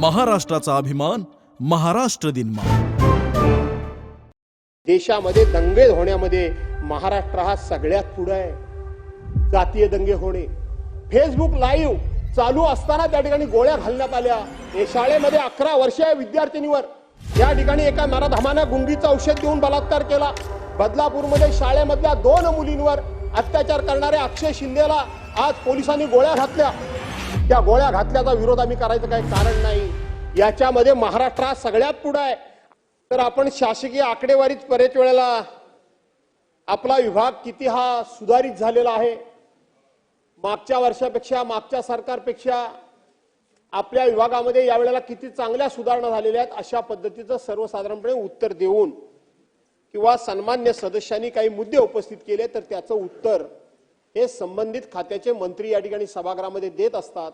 महाराष्ट्राचा अभिमान महाराष्ट्र दिन देशामध्ये दंगे होण्यामध्ये महाराष्ट्र हा सगळ्यात पुढे आहे. जातीय दंगे होणे. फेसबुक लाईव्ह चालू असताना त्या ठिकाणी गोळ्या घालण्यात आल्या. हे शाळेमध्ये अकरा वर्षीय विद्यार्थिनीवर. या ठिकाणी एका नराधमानं गुंगीचं औषध देऊन बलात्कार केला. बदलापूरमध्ये शाळेमधल्या दोन मुलींवर अत्याचार करणाऱ्या अक्षय शिंदेला आज पोलिसांनी गोळ्या घातल्या. त्या गोळ्या घातल्याचा विरोध आम्ही करायचं काही कारण नाही. याच्यामध्ये महाराष्ट्र हा सगळ्यात पुढं आहे. तर आपण शासकीय आकडेवारीत बरेच वेळेला आपला विभाग किती हा सुधारित झालेला आहे. मागच्या वर्षापेक्षा मागच्या सरकारपेक्षा आपल्या विभागामध्ये यावेळेला किती चांगल्या सुधारणा झालेल्या आहेत अशा पद्धतीचं सर्वसाधारणपणे उत्तर देऊन किंवा सन्मान्य सदस्यांनी काही मुद्दे उपस्थित केले तर त्याचं उत्तर हे संबंधित खात्याचे मंत्री या ठिकाणी सभागृहामध्ये देत असतात.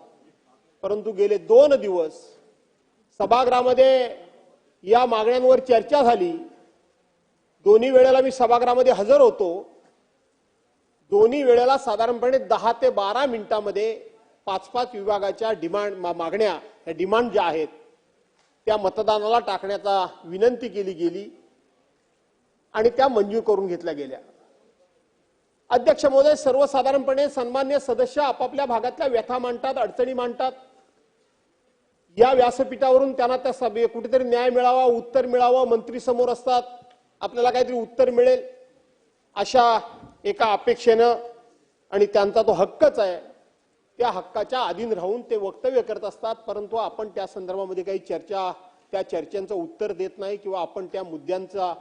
परंतु गेले दोन दिवस सभागृहामध्ये या मागण्यांवर चर्चा झाली. दोन्ही वेळेला मी सभागृहामध्ये हजर होतो. दोन्ही वेळेला साधारणपणे दहा ते बारा मिनिटांमध्ये पाच पाच विभागाच्या डिमांड मा- मागण्या या डिमांड ज्या आहेत त्या मतदानाला टाकण्याचा विनंती केली गेली आणि त्या मंजूर करून घेतल्या गेल्या. अध्यक्ष महोदय सर्वसाधारणपणे सन्मान्य सदस्य आपापल्या भागातल्या व्यथा मांडतात अडचणी मांडतात. या व्यासपीठावरून त्यांना त्या सभे कुठेतरी न्याय मिळावा उत्तर मिळावं मंत्री समोर असतात आपल्याला काहीतरी उत्तर मिळेल अशा एका अपेक्षेनं आणि त्यांचा तो हक्कच आहे त्या हक्काच्या अधीन राहून ते वक्तव्य करत असतात परंतु आपण त्या संदर्भामध्ये काही चर्चा त्या चर्चेचं उत्तर देत नाही किंवा आपण त्या मुद्द्यांचा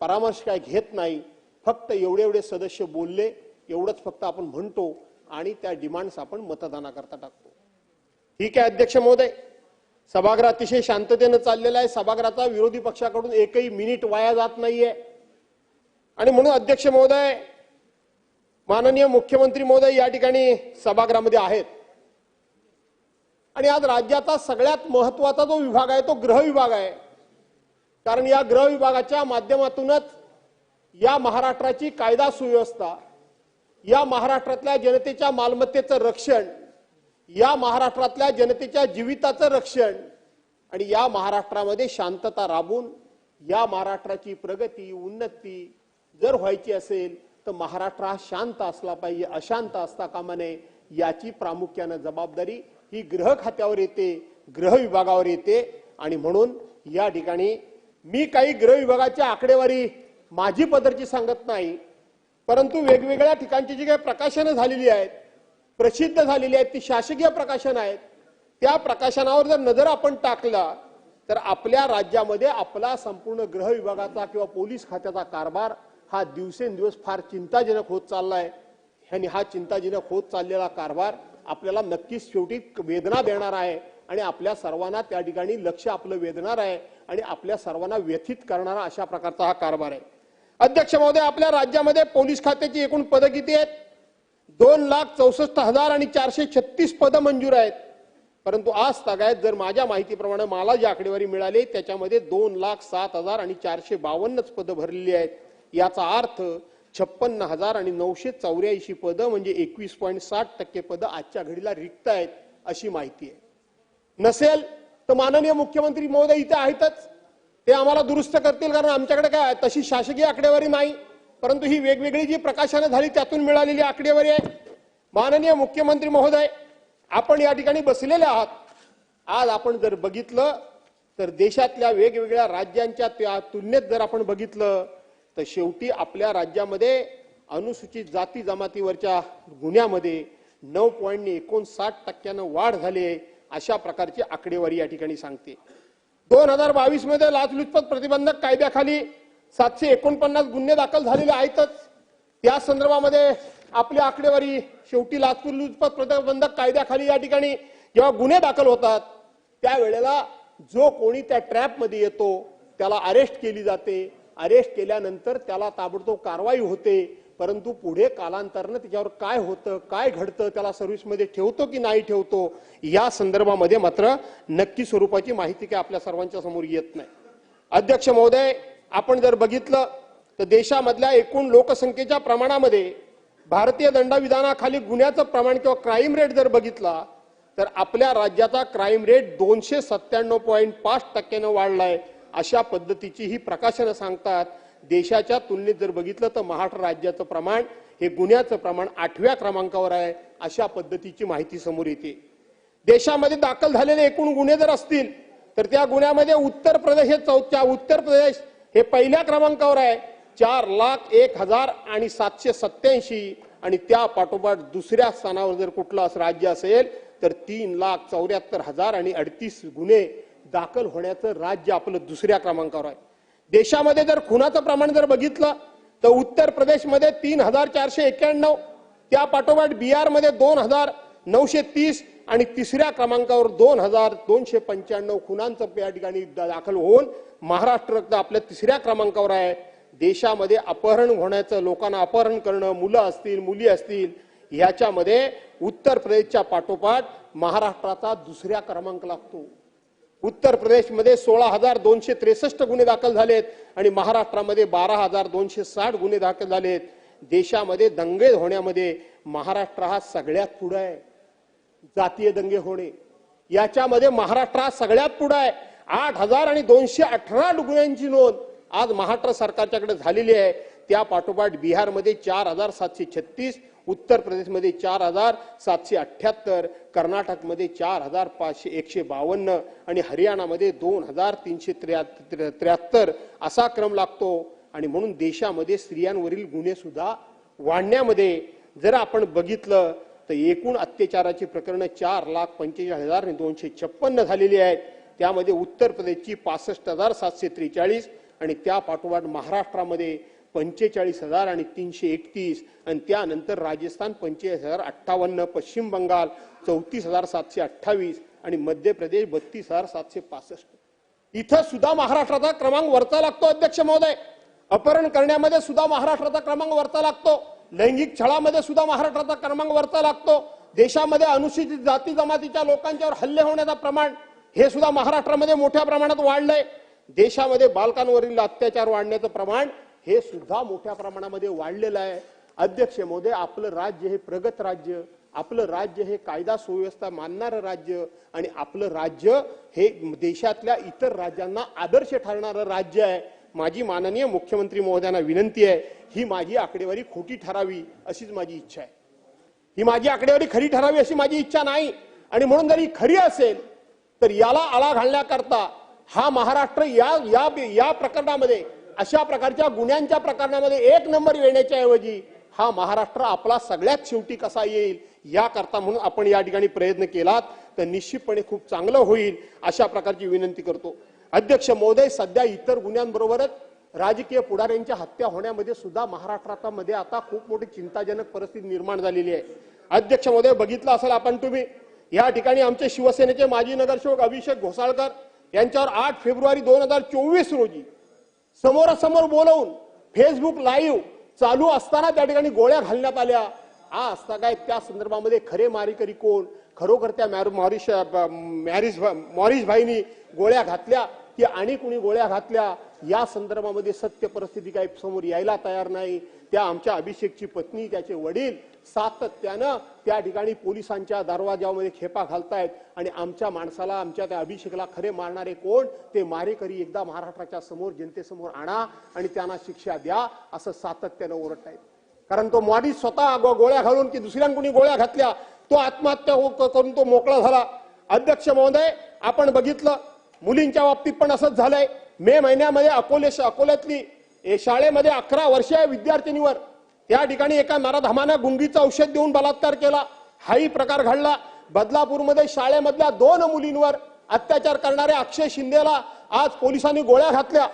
परामर्श काय घेत नाही फक्त एवढे एवढे सदस्य बोलले एवढंच फक्त आपण म्हणतो आणि त्या डिमांड्स आपण मतदानाकरता टाकतो. ठीक आहे अध्यक्ष महोदय? सभागृह अतिशय शांततेनं चाललेला आहे. सभागृहाचा विरोधी पक्षाकडून एकही मिनिट वाया जात नाहीये. आणि म्हणून अध्यक्ष महोदय माननीय मुख्यमंत्री महोदय या ठिकाणी सभागृहामध्ये आहेत. आणि आज राज्याचा सगळ्यात महत्त्वाचा जो विभाग आहे तो गृह विभाग आहे. कारण या गृह विभागाच्या माध्यमातूनच या महाराष्ट्राची कायदा सुव्यवस्था या महाराष्ट्रातल्या जनतेच्या मालमत्तेचं रक्षण या महाराष्ट्रातल्या जनतेच्या जीविताचं रक्षण आणि या महाराष्ट्रामध्ये शांतता राबून या महाराष्ट्राची प्रगती उन्नती जर व्हायची असेल तर महाराष्ट्र हा शांत असला पाहिजे अशांत असता कामा नये याची प्रामुख्यानं जबाबदारी ही गृह खात्यावर येते गृह विभागावर येते. आणि म्हणून या ठिकाणी मी काही गृह विभागाच्या आकडेवारी माझी पदरची सांगत नाही परंतु वेगवेगळ्या ठिकाणची जी काही प्रकाशनं झालेली आहेत प्रसिद्ध झालेली आहेत ती शासकीय प्रकाशन आहेत. त्या प्रकाशनावर जर नजर आपण टाकला तर आपल्या राज्यामध्ये आपला संपूर्ण गृह विभागाचा किंवा पोलीस खात्याचा कारभार हा दिवसेंदिवस फार चिंताजनक होत चालला आहे आणि हा चिंताजनक होत चाललेला कारभार आपल्याला नक्कीच शेवटी वेदना देणार आहे. आणि आपल्या सर्वांना त्या ठिकाणी लक्ष आपलं वेधणार आहे. आणि आपल्या सर्वांना व्यथित करणारा अशा प्रकारचा हा कारभार आहे. अध्यक्ष महोदय आपल्या राज्यामध्ये पोलीस खात्याची एकूण पदं किती आहेत? दोन लाख चौसष्ट हजार आणि चारशे छत्तीस पदं मंजूर आहेत. परंतु आज तागायत जर माझ्या माहितीप्रमाणे मला जी आकडेवारी मिळाली त्याच्यामध्ये दोन लाख सात हजार आणि चारशे बावन्नच पदं भरलेली आहेत. याचा अर्थ छप्पन्न हजार आणि नऊशे चौऱ्याऐंशी पदं म्हणजे एकवीस पॉईंट साठ टक्के पदं आजच्या घडीला रिक्त आहेत अशी माहिती आहे. नसेल तर माननीय मुख्यमंत्री महोदय इथे आहेतच. ते आम्हाला दुरुस्त करतील कारण आमच्याकडे काय तशी शासकीय आकडेवारी नाही. परंतु ही वेगवेगळी जी प्रकाशनं झाली त्यातून मिळालेली आकडेवारी आहे. माननीय मुख्यमंत्री महोदय आपण या ठिकाणी बसलेले आहात. आज आपण जर बघितलं तर देशातल्या वेगवेगळ्या राज्यांच्या त्या तुलनेत जर आपण बघितलं तर शेवटी आपल्या राज्यामध्ये अनुसूचित जाती जमातीवरच्या गुन्ह्यामध्ये नऊ पॉईंट एकोणसाठ टक्क्यानं वाढ झाली आहे अशा प्रकारची आकडेवारी या ठिकाणी सांगते. दोन हजार बावीसमध्ये लाचलुचपत प्रतिबंधक कायद्याखाली सातशे एकोणपन्नास गुन्हे दाखल झालेले आहेतच. या संदर्भामध्ये आपली आकडेवारी शेवटी लाचलुचपत प्रतिबंधक कायद्याखाली या ठिकाणी जेव्हा गुन्हे दाखल होतात त्यावेळेला जो कोणी त्या ट्रॅपमध्ये येतो त्याला अरेस्ट केली जाते. अरेस्ट केल्यानंतर त्याला ताबडतोब कारवाई होते परंतु पुढे कालांतरानं त्याच्यावर काय होतं काय घडतं त्याला सर्व्हिसमध्ये ठेवतो की नाही ठेवतो या संदर्भामध्ये मात्र नक्की स्वरूपाची माहिती काय आपल्या सर्वांच्या समोर येत नाही. अध्यक्ष महोदय आपण जर बघितलं तर देशामधल्या एकूण लोकसंख्येच्या प्रमाणामध्ये भारतीय दंडविधानाखाली गुन्ह्याचं प्रमाण किंवा क्राईम रेट जर बघितला तर आपल्या राज्याचा क्राईम रेट दोनशे सत्त्याण्णव पॉईंट पाच टक्क्यानं वाढलाय अशा पद्धतीची ही प्रकाशनं सांगतात. देशाच्या तुलनेत जर बघितलं तर महाराष्ट्र राज्याचं प्रमाण हे गुन्ह्याचं प्रमाण आठव्या क्रमांकावर आहे अशा पद्धतीची माहिती समोर येते. देशामध्ये दाखल झालेले एकूण गुन्हे जर असतील तर त्या गुन्ह्यामध्ये उत्तर प्रदेश हे चौथ्या उत्तर प्रदेश हे पहिल्या क्रमांकावर आहे. चार लाख एक हजार आणि सातशे सत्याऐंशी आणि त्या पाठोपाठ दुसऱ्या स्थानावर जर कुठलं असं राज्य असेल तर तीन लाख चौऱ्याहत्तर हजार आणि अडतीस गुन्हे दाखल होण्याचं राज्य आपलं दुसऱ्या क्रमांकावर आहे. देशामध्ये जर खुनाचं प्रमाण जर बघितलं तर उत्तर प्रदेशमध्ये तीन हजार चारशे एक्क्याण्णव. त्या पाठोपाठ बिहारमध्ये दोन हजार. नऊशे तीस आणि तिसऱ्या क्रमांकावर दोन हजार दोनशे पंच्याण्णव खुनांचं या ठिकाणी दाखल होऊन महाराष्ट्र आपल्या तिसऱ्या क्रमांकावर आहे. देशामध्ये अपहरण होण्याचं लोकांना अपहरण करणं मुलं असतील मुली असतील ह्याच्यामध्ये उत्तर प्रदेशच्या पाठोपाठ महाराष्ट्राचा दुसऱ्या क्रमांक लागतो. उत्तर प्रदेशमध्ये सोळा हजार दोनशे त्रेसष्ट गुन्हे दाखल झालेत आणि महाराष्ट्रामध्ये बारा हजार दोनशे साठ गुन्हे दाखल झालेत. देशामध्ये दंगे होण्यामध्ये महाराष्ट्र हा सगळ्यात पुढे आहे. जातीय दंगे होणे. याच्यामध्ये महाराष्ट्र हा सगळ्यात पुढे आहे. आठ हजार आणि दोनशे अठरा गुन्ह्यांची नोंद आज महाराष्ट्र सरकारच्याकडे झालेली आहे. त्या पाठोपाठ बिहारमध्ये चार हजार सातशे छत्तीस उत्तर प्रदेशमध्ये चार हजार सातशे अठ्ठ्याहत्तर कर्नाटकमध्ये चार हजार पाचशे एकशे बावन्न आणि हरियाणामध्ये दोन हजार तीनशे त्र्याहत्तर त्र्याहत्तर असा क्रम लागतो. आणि म्हणून देशामध्ये स्त्रियांवरील गुन्हे सुद्धा वाढण्यामध्ये जर आपण बघितलं तर एकूण अत्याचाराची प्रकरणं चार लाख पंचेचाळीस हजार आणि दोनशे छप्पन्न झालेली आहेत. त्यामध्ये उत्तर प्रदेशची पासष्ट हजार सातशे त्रेचाळीस आणि त्या पाठोपाठ महाराष्ट्रामध्ये पंचेचाळीस हजार आणि तीनशे एकतीस आणि त्यानंतर राजस्थान पंचेचाळीस हजार अठ्ठावन्न पश्चिम बंगाल चौतीस हजार सातशे अठ्ठावीस आणि मध्य प्रदेश बत्तीस हजार सातशे पासष्ट. इथं सुद्धा महाराष्ट्राचा क्रमांक वरचा लागतो अध्यक्ष महोदय. अपहरण करण्यामध्ये सुद्धा महाराष्ट्राचा क्रमांक वरचा लागतो. लैंगिक छळामध्ये सुद्धा महाराष्ट्राचा क्रमांक वरचा लागतो. देशामध्ये अनुसूचित जाती जमातीच्या लोकांच्यावर हल्ले होण्याचं प्रमाण हे सुद्धा महाराष्ट्रामध्ये मोठ्या प्रमाणात वाढलंय. देशामध्ये बालकांवरील अत्याचार वाढण्याचं प्रमाण हे सुद्धा मोठ्या प्रमाणामध्ये वाढलेलं आहे. अध्यक्ष मोदय आपलं राज्य हे प्रगत राज्य आपलं राज्य हे कायदा सुव्यवस्था मानणारं राज्य आणि आपलं राज्य हे देशातल्या इतर राज्यांना आदर्श ठरणारं राज्य आहे. माझी माननीय मुख्यमंत्री महोदयांना विनंती आहे ही माझी आकडेवारी खोटी ठरावी अशीच माझी इच्छा आहे. ही माझी आकडेवारी खरी ठरावी अशी माझी इच्छा नाही. आणि म्हणून जर ही खरी असेल तर याला आळा घालण्याकरता हा महाराष्ट्र या या या प्रकरणामध्ये अशा प्रकारच्या गुन्ह्यांच्या प्रकरणामध्ये एक नंबर येण्याच्या ऐवजी हा महाराष्ट्र आपला सगळ्यात शेवटी कसा येईल याकरता म्हणून आपण या ठिकाणी प्रयत्न केलात तर निश्चितपणे खूप चांगलं होईल अशा प्रकारची विनंती करतो. अध्यक्ष महोदय सध्या इतर गुन्ह्यांबरोबरच राजकीय पुढाऱ्यांच्या हत्या होण्यामध्ये सुद्धा महाराष्ट्रामध्ये आता खूप मोठी चिंताजनक परिस्थिती निर्माण झालेली आहे. अध्यक्ष महोदय बघितलं असेल आपण तुम्ही या ठिकाणी आमचे शिवसेनेचे माजी नगरसेवक अभिषेक घोसाळकर यांच्यावर आठ फेब्रुवारी दोन हजार चोवीस रोजी समोरासमोर बोलवून फेसबुक लाईव्ह चालू असताना त्या ठिकाणी गोळ्या घालण्यात आल्या. हा असता काय त्या संदर्भामध्ये खरे मारेकरी कोण? खरोखर त्या मॅर मॉरिश मॅरिस भाईनी गोळ्या घातल्या. की आणि कुणी गोळ्या घातल्या या संदर्भामध्ये सत्य परिस्थिती काही समोर यायला तयार नाही. त्या आमच्या अभिषेकची पत्नी त्याचे वडील सातत्यानं त्या ठिकाणी पोलिसांच्या दरवाजामध्ये खेपा घालतायत आणि आमच्या माणसाला आमच्या त्या अभिषेकला खरे मारणारे कोण? ते मारेकरी एकदा महाराष्ट्राच्या समोर जनतेसमोर आणा आणि त्यांना शिक्षा द्या असं सातत्यानं ओरडतायत. कारण तो मॉडी स्वतः गोळ्या घालून की दुसऱ्यांकुणी गोळ्या घातल्या तो आत्महत्या हो- क- करून तो मोकळा झाला. अध्यक्ष महोदय आपण बघितलं मुलींच्या बाबतीत पण असंच झालंय. मे महिन्यामध्ये अकोले अकोल्यातली ए- शाळेमध्ये अकरा वर्षीय विद्यार्थिनीवर त्या ठिकाणी एका नराधमानं गुंगीचं औषध देऊन बलात्कार केला. हाही प्रकार घडला. बदलापूरमध्ये शाळेमधल्या दोन मुलींवर अत्याचार करणाऱ्या अक्षय शिंदेला आज पोलिसांनी गोळ्या घातल्या.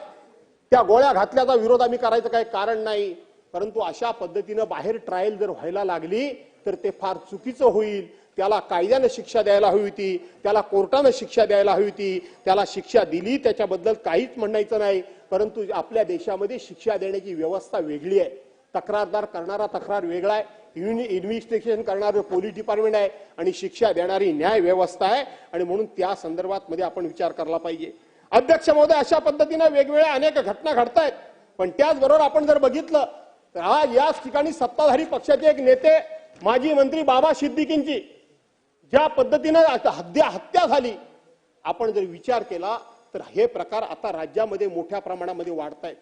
त्या गोळ्या घातल्याचा विरोध आम्ही करायचं काही कारण नाही. परंतु अशा पद्धतीनं बाहेर ट्रायल जर व्हायला लागली तर ते फार चुकीचं होईल. त्याला कायद्यानं शिक्षा द्यायला हवी होती त्याला कोर्टानं शिक्षा द्यायला हवी होती त्याला शिक्षा दिली त्याच्याबद्दल काहीच म्हणायचं नाही परंतु आपल्या देशामध्ये शिक्षा देण्याची व्यवस्था वेगळी आहे. तक्रारदार करणारा तक्रार वेगळा आहे इन्व्हेस्टिगेशन करणारं पोलीस डिपार्टमेंट आहे आणि शिक्षा देणारी न्याय व्यवस्था आहे आणि म्हणून त्या संदर्भात मध्ये आपण विचार करायला पाहिजे. अध्यक्ष महोदय अशा पद्धतीनं वेगवेगळ्या अनेक घटना घडतायत पण त्याचबरोबर आपण जर बघितलं तर हा याच ठिकाणी सत्ताधारी पक्षाचे एक नेते माजी मंत्री बाबा सिद्दीकींची ज्या पद्धतीनं आता हत्या हत्या झाली आपण जर विचार केला तर हे प्रकार आता राज्यामध्ये मोठ्या प्रमाणामध्ये वाढत आहेत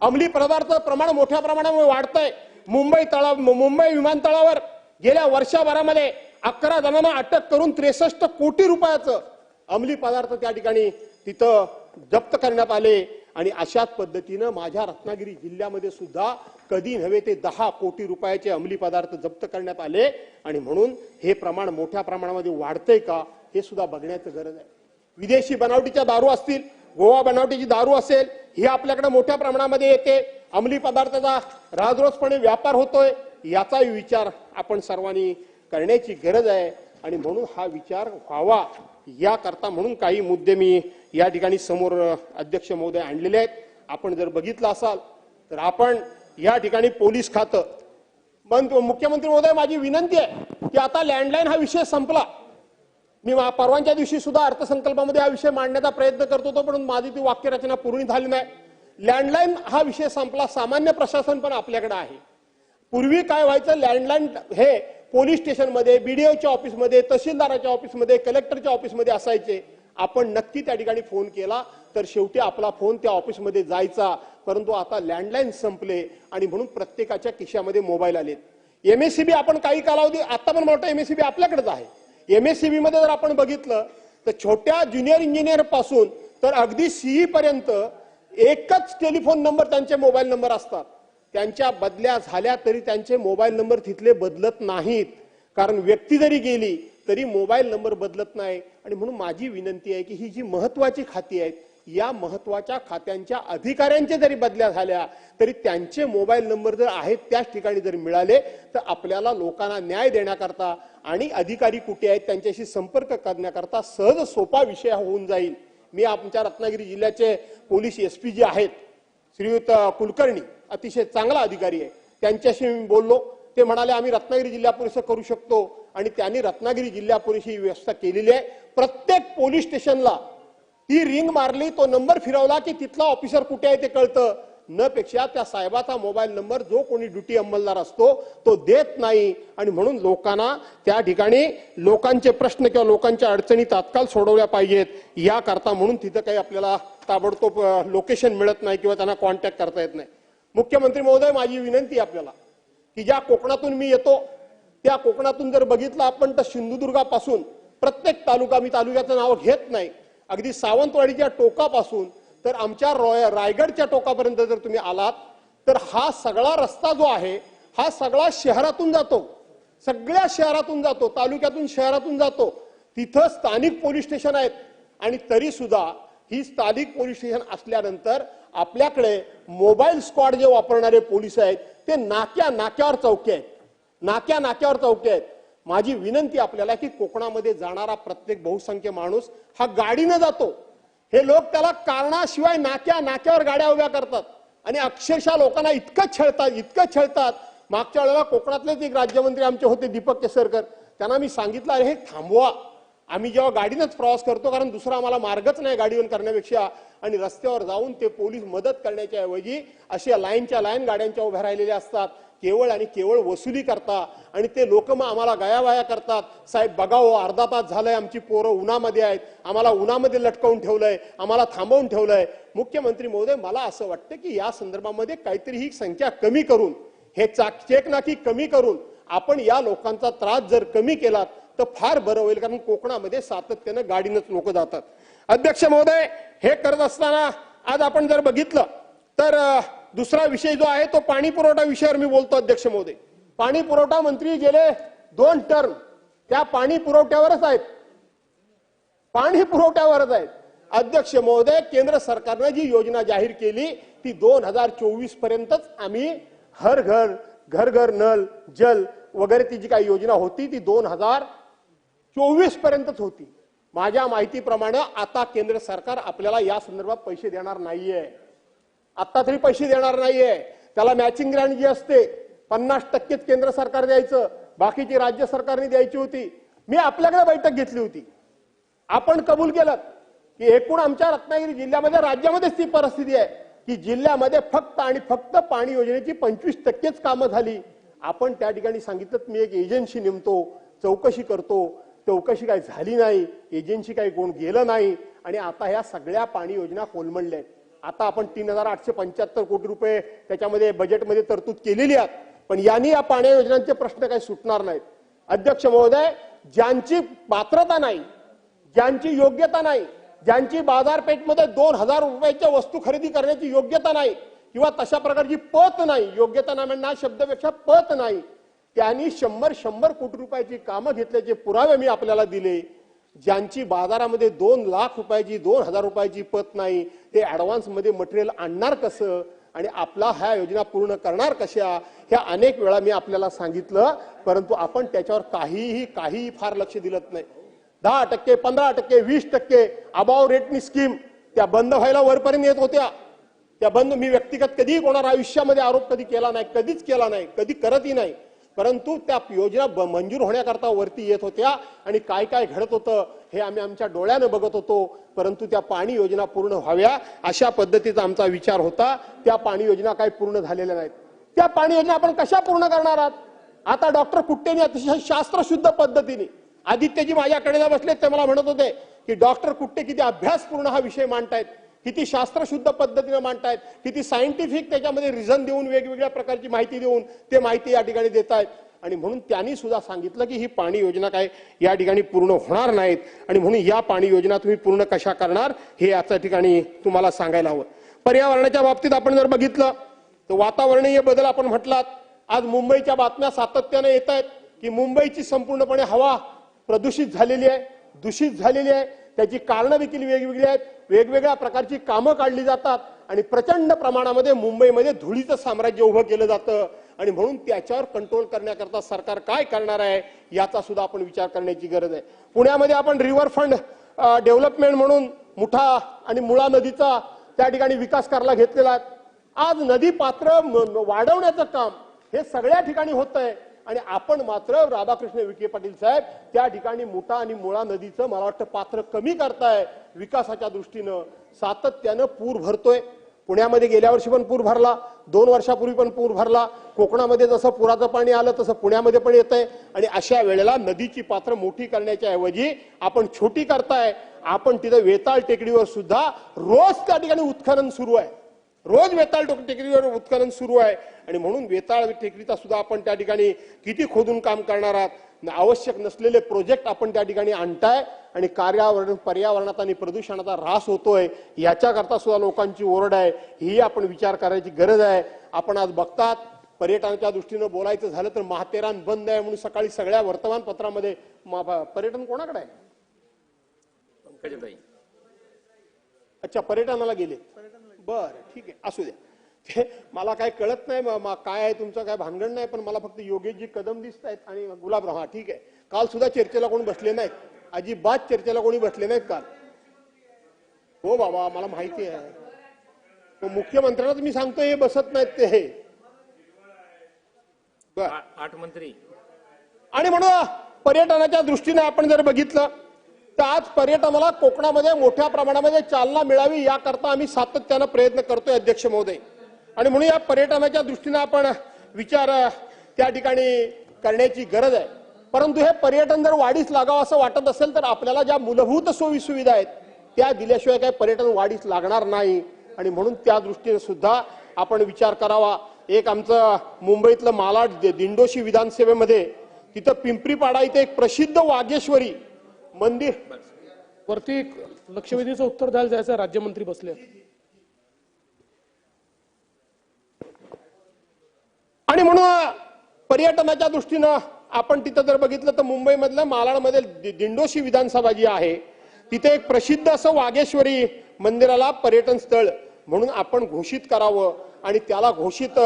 अंमली पदार्थ प्रमाण मोठ्या प्रमाणामध्ये वाढत आहे मुंबई तळा मुंबई विमानतळावर गेल्या वर्षभरामध्ये अकरा जणांना अटक करून त्रेसष्ट कोटी रुपयाचं अंमली पदार्थ त्या ठिकाणी तिथं जप्त करण्यात आले. आणि अशाच पद्धतीनं माझ्या रत्नागिरी जिल्ह्यामध्ये सुद्धा कधी नव्हे ते दहा कोटी रुपयाचे अंमली पदार्थ जप्त करण्यात आले. आणि म्हणून हे प्रमाण मोठ्या प्रमाणामध्ये वाढतंय का हे सुद्धा बघण्याचं गरज आहे. विदेशी बनावटीच्या दारू असतील गोवा बनावटीची दारू असेल ही आपल्याकडे मोठ्या प्रमाणामध्ये येते. अंमली पदार्थाचा राजरोजपणे व्यापार होतोय याचाही विचार आपण सर्वांनी करण्याची गरज आहे. आणि म्हणून हा विचार व्हावा. याकरता म्हणून काही मुद्दे मी या ठिकाणी समोर अध्यक्ष महोदय आणलेले आहेत. आपण जर बघितलं असाल तर आपण या ठिकाणी पोलीस खातं पण मुख्यमंत्री महोदय माझी विनंती आहे की आता लँडलाईन हा विषय संपला. मी मा- परवांच्या दिवशी सुद्धा अर्थसंकल्पामध्ये हा विषय मांडण्याचा प्रयत्न करत होतो पण माझी ती वाक्यरचना पूर्ण झाली नाही. लँडलाईन हा विषय संपला सामान्य प्रशासन पण आपल्याकडे आहे. पूर्वी काय व्हायचं लँडलाईन हे पोलीस स्टेशनमध्ये बी डी ओच्या ऑफिसमध्ये तहसीलदाराच्या ऑफिसमध्ये कलेक्टरच्या ऑफिसमध्ये असायचे. आपण नक्की त्या ठिकाणी फोन केला तर शेवटी आपला फोन त्या ऑफिसमध्ये जायचा. परंतु आता लँडलाईन संपले आणि म्हणून प्रत्येकाच्या खिशामध्ये मोबाईल आलेत. एमएससीबी आपण काही कालावधी आता पण मोठं एमएससीबी आपल्याकडेच आहे. एमएससीबी मध्ये जर आपण बघितलं तर छोट्या ज्युनियर इंजिनियरपासून तर अगदी सीई पर्यंत एकच टेलिफोन नंबर त्यांचे मोबाईल नंबर असतात. त्यांच्या बदल्या झाल्या तरी त्यांचे मोबाईल नंबर तिथले बदलत नाहीत. कारण व्यक्ती जरी गेली तरी मोबाईल नंबर बदलत नाही. आणि म्हणून माझी विनंती आहे की ही जी महत्वाची खाती आहेत या महत्त्वाच्या खात्यांच्या अधिकाऱ्यांच्या जरी बदल्या झाल्या तरी त्यांचे मोबाईल नंबर जर आहेत त्याच ठिकाणी जर मिळाले तर आपल्याला लोकांना न्याय देण्याकरता आणि अधिकारी कुठे आहेत त्यांच्याशी संपर्क करण्याकरता सहज सोपा विषय होऊन जाईल. मी आमच्या रत्नागिरी जिल्ह्याचे पोलीस एस पी जे आहेत श्रीयुत कुलकर्णी. अतिशय चांगला अधिकारी आहे. त्यांच्याशी मी बोललो. ते म्हणाले आम्ही रत्नागिरी जिल्हा पोलीस करू शकतो. आणि त्यांनी रत्नागिरी जिल्हा पोलीस ही व्यवस्था केलेली आहे. प्रत्येक पोलीस स्टेशनला ती रिंग मारली तो नंबर फिरवला की तिथला ऑफिसर कुठे आहे ते कळतं. न पेक्षा त्या साहेबाचा मोबाईल नंबर जो कोणी ड्युटी अंमलदार असतो तो देत नाही. आणि म्हणून लोकांना त्या ठिकाणी लोकांचे प्रश्न किंवा लोकांच्या अडचणी तात्काळ सोडवल्या पाहिजेत. याकरता म्हणून तिथं काही आपल्याला ताबडतोब लोकेशन मिळत नाही किंवा त्यांना कॉन्टॅक्ट करता येत नाही. मुख्यमंत्री महोदय माझी विनंती आपल्याला की ज्या कोकणातून मी येतो त्या कोकणातून जर बघितलं आपण तर सिंधुदुर्गापासून प्रत्येक तालुका मी तालुक्याचं नाव घेत नाही अगदी सावंतवाडीच्या टोकापासून तर आमच्या रॉय रायगडच्या टोकापर्यंत जर तुम्ही आलात तर हा सगळा रस्ता जो आहे हा सगळा शहरातून जातो. सगळ्या शहरातून जातो तालुक्यातून शहरातून जातो. तिथं स्थानिक पोलीस स्टेशन आहेत आणि तरी सुद्धा ही स्थानिक पोलीस स्टेशन असल्यानंतर आपल्याकडे मोबाईल स्क्वॉड जे वापरणारे पोलीस आहेत ते नाक्या नाक्यावर चौके आहेत. नाक्या नाक्यावर चौके आहेत. माझी विनंती आपल्याला की कोकणामध्ये जाणारा प्रत्येक बहुसंख्य माणूस हा गाडीनं जातो. हे लोक त्याला कारणाशिवाय नाक्या नाक्यावर गाड्या उभ्या करतात. आणि अक्षरशः लोकांना इतकं छळतात इतकं छळतात. मागच्या वेळेला कोकणातलेच एक राज्यमंत्री आमचे होते दीपक केसरकर. त्यांना मी सांगितलं अरे हे थांबवा. आम्ही जेव्हा गाडीनंच प्रवास करतो कारण दुसरा आम्हाला मार्गच नाही गाडीवर करण्यापेक्षा आणि रस्त्यावर जाऊन ते पोलीस मदत करण्याच्या ऐवजी अशा लाईनच्या लाईन गाड्यांच्या उभ्या राहिलेल्या असतात. केवळ आणि केवळ वसुली करता आणि ते लोक मग आम्हाला गयावाया करतात. साहेब बघावं हो, अर्धा तास झालंय आमची पोरं उन्हामध्ये आहेत. आम्हाला उन्हामध्ये लटकवून ठेवलंय. आम्हाला थांबवून ठेवलंय. मुख्यमंत्री महोदय मला असं वाटतं की या संदर्भामध्ये काहीतरी ही संख्या कमी करून हे चाक चेक नाकी कमी करून आपण या लोकांचा त्रास जर कमी केलात तर फार बरं होईल कारण कोकणामध्ये सातत्यानं गाडीनंच लोक जातात. अध्यक्ष महोदय हे करत असताना आज आपण जर बघितलं तर दुसरा विषय जो आहे तो पाणी पुरवठा विषयावर मी बोलतो अध्यक्ष महोदय. पाणी पुरवठा मंत्री गेले दोन टर्म. त्या पाणी पुरवठ्यावरच आहेत. पाणी पुरवठ्यावरच आहेत. अध्यक्ष महोदय केंद्र सरकारनं जी योजना जाहीर केली ती दोन हजार चोवीस पर्यंतच आम्ही हर घर घर घर नल जल वगैरे ती जी काही योजना होती ती दोन हजार चोवीस पर्यंतच होती. माझ्या माहितीप्रमाणे आता केंद्र सरकार आपल्याला या संदर्भात पैसे देणार नाहीये. आता तरी पैसे देणार नाहीये. त्याला मॅचिंग ग्रँड जी असते पन्नास टक्केच केंद्र सरकार द्यायचं बाकीची राज्य सरकारने द्यायची होती. मी आपल्याकडे बैठक घेतली होती. आपण कबूल केलं की एकूण आमच्या रत्नागिरी जिल्ह्यामध्ये राज्यामध्येच ती परिस्थिती आहे की जिल्ह्यामध्ये फक्त आणि फक्त पाणी योजनेची पंचवीस टक्केच कामं झाली. आपण त्या ठिकाणी सांगितलं मी एक एजन्सी नेमतो चौकशी करतो चौकशी काही झाली नाही एजन्सी काही कोण गेलं नाही आणि आता ह्या सगळ्या पाणी योजना कोलमडल्या आहेत आता आपण तीन हजार आठशे पंच्याहत्तर कोटी रुपये त्याच्यामध्ये बजेटमध्ये तरतूद केलेली आहेत. पण यांनी या पाणी योजनांचे प्रश्न काही सुटणार नाहीत. अध्यक्ष महोदय ज्यांची पात्रता नाही ज्यांची योग्यता नाही ज्यांची बाजारपेठमध्ये दोन हजार रुपयाच्या वस्तू खरेदी करण्याची योग्यता नाही किंवा तशा प्रकारची पत नाही योग्यता नाही म्हणणार शब्दापेक्षा पत नाही त्यांनी शंभर शंभर कोटी रुपयाची कामं घेतल्याचे पुरावे मी आपल्याला दिले. ज्यांची बाजारामध्ये दोन लाख रुपयाची दोन हजार रुपयाची पत नाही ते ॲडव्हान्समध्ये मटेरियल आणणार कसं? आणि आपला ह्या योजना पूर्ण करणार कशा? ह्या अनेक वेळा मी आपल्याला सांगितलं परंतु आपण त्याच्यावर काहीही काहीही फार लक्ष दिलं नाही. दहा टक्के पंधरा टक्के वीस टक्के अबाव रेटनी स्कीम त्या बंद व्हायला वरपर्यंत येत होत्या. त्या बंद मी व्यक्तिगत कधीही कोणाला आयुष्यामध्ये आरोप कधी केला नाही कधीच केला नाही कधी करतही नाही. परंतु त्या योजना ब- मंजूर होण्याकरता वरती येत होत्या आणि काय काय घडत होतं हे आम्ही आमच्या डोळ्यानं बघत होतो. परंतु त्या पाणी योजना पूर्ण व्हाव्या अशा पद्धतीचा आमचा विचार होता. त्या पाणी योजना काही पूर्ण झालेल्या नाहीत. त्या पाणी योजना आपण कशा पूर्ण करणार आहात? आता डॉक्टर कुट्टेनी अतिशय शास्त्रशुद्ध पद्धतीने आदित्यजी माझ्याकडे बसले ते मला म्हणत होते की डॉक्टर कुट्टे किती अभ्यासपूर्ण हा विषय मांडतायत. किती शास्त्रशुद्ध पद्धतीने मांडतायत किती सायंटिफिक त्याच्यामध्ये रिझन देऊन वेगवेगळ्या प्रकारची माहिती देऊन ते माहिती या ठिकाणी देत आहेत आणि म्हणून त्यांनी सुद्धा सांगितलं की ही पाणी योजना काय या ठिकाणी पूर्ण होणार नाहीत. आणि म्हणून या पाणी योजना तुम्ही पूर्ण कशा करणार हे याच्या ठिकाणी तुम्हाला सांगायला हवं. पर्यावरणाच्या बाबतीत आपण जर बघितलं तर वातावरणीय बदल आपण म्हटलात. आज मुंबईच्या बातम्या सातत्याने येत आहेत की मुंबईची संपूर्णपणे हवा प्रदूषित झालेली आहे. दूषित झालेली आहे. त्याची कारणं देखील वेगवेगळी आहेत. वेगवेगळ्या प्रकारची कामं काढली जातात. आणि प्रचंड प्रमाणामध्ये मुंबईमध्ये धुळीचं साम्राज्य उभं केलं जातं. आणि म्हणून त्याच्यावर कंट्रोल करण्याकरता सरकार काय करणार आहे याचा सुद्धा आपण विचार करण्याची गरज आहे. पुण्यामध्ये आपण रिव्हर फंड डेव्हलपमेंट म्हणून मुठा आणि मुळा नदीचा त्या ठिकाणी विकास करायला घेतलेला आहे. आज नदी पात्र म- वाढवण्याचं काम हे सगळ्या ठिकाणी होत आहे आणि आपण मात्र राधाकृष्ण विखे पाटील साहेब त्या ठिकाणी मुठा आणि मुळा नदीचं मला वाटतं पात्र कमी करताय विकासाच्या दृष्टीनं. सातत्यानं पूर भरतोय. पुण्यामध्ये गेल्या वर्षी पण पूर भरला. दोन वर्षापूर्वी पण पूर भरला. कोकणामध्ये जसं पुराचं पाणी आलं तसं पुण्यामध्ये पण येत आहे आणि अशा वेळेला नदीची पात्र मोठी करण्याच्या ऐवजी आपण छोटी करताय. आपण तिथं वेताळ टेकडीवर सुद्धा रोज त्या ठिकाणी उत्खनन सुरू आहे. रोज वेताळ टोक- टेकडीवर उत्खनन सुरू आहे. आणि म्हणून वेताळ टेकडीचा सुद्धा आपण त्या ठिकाणी किती खोदून काम करणार आहात? न- आवश्यक नसलेले प्रोजेक्ट आपण त्या ठिकाणी आणताय. आणि कार्यावरण पर्यावरणात आणि प्रदूषणाचा ऱ्हास होतोय. याच्याकरता सुद्धा लोकांची ओरड आहे. ही आपण विचार करायची गरज आहे. आपण आज बघतात पर्यटनाच्या दृष्टीनं बोलायचं झालं तर महातेरान बंद आहे म्हणून सकाळी सगळ्या वर्तमानपत्रामध्ये पर्यटन कोणाकडे आहे? अच्छा पर्यटनाला गेले. बर ठीक आहे असू द्या. ते मला काय कळत नाही काय आहे तुमचं काय भानगड नाही पण मला फक्त योगेशजी कदम दिसत आहेत आणि गुलाबराव हा ठीक आहे. काल सुद्धा चर्चेला कोणी बसले नाहीत. अजिबात चर्चेला कोणी बसले नाहीत काल. हो बाबा मला माहिती आहे. मुख्यमंत्र्यांना तर मी सांगतो हे बसत नाहीत ते. हे आठ मंत्री. आणि म्हणून पर्यटनाच्या दृष्टीने आपण जर बघितलं तर आज पर्यटनाला कोकणामध्ये मोठ्या प्रमाणामध्ये चालना मिळावी याकरता आम्ही सातत्यानं प्रयत्न करतोय अध्यक्ष महोदय. आणि म्हणून या पर्यटनाच्या दृष्टीने आपण विचार त्या ठिकाणी करण्याची गरज आहे. परंतु हे पर्यटन जर वाढीस लागावं असं वाटत असेल तर आपल्याला ज्या मूलभूत सोयी सुविधा आहेत त्या दिल्याशिवाय काही पर्यटन वाढीस लागणार नाही. आणि म्हणून त्या दृष्टीने सुद्धा आपण विचार करावा. एक आमचं मुंबईतलं मालाड दि- दिंडोशी विधानसभेमध्ये तिथं पिंपरीपाडा इथे एक प्रसिद्ध वागेश्वरी मंदिर वरती लक्षवेधीचं उत्तर द्यायला जायचं राज्यमंत्री बसले. आणि म्हणून पर्यटनाच्या दृष्टीनं आपण तिथं जर बघितलं तर मुंबईमधलं मालाडमध्ये दिंडोशी विधानसभा जी आहे तिथे एक प्रसिद्ध असं वागेश्वरी मंदिराला पर्यटन स्थळ म्हणून आपण घोषित करावं आणि त्याला घोषित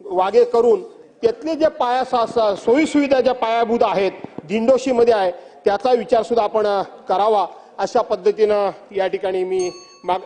वागे करून त्यातले जे पाया सा- सा- सोयी सुविधा ज्या पायाभूत आहेत दिंडोशीमध्ये आहे त्याचा विचार सुद्धा आपण करावा अशा पद्धतीनं या ठिकाणी मी माग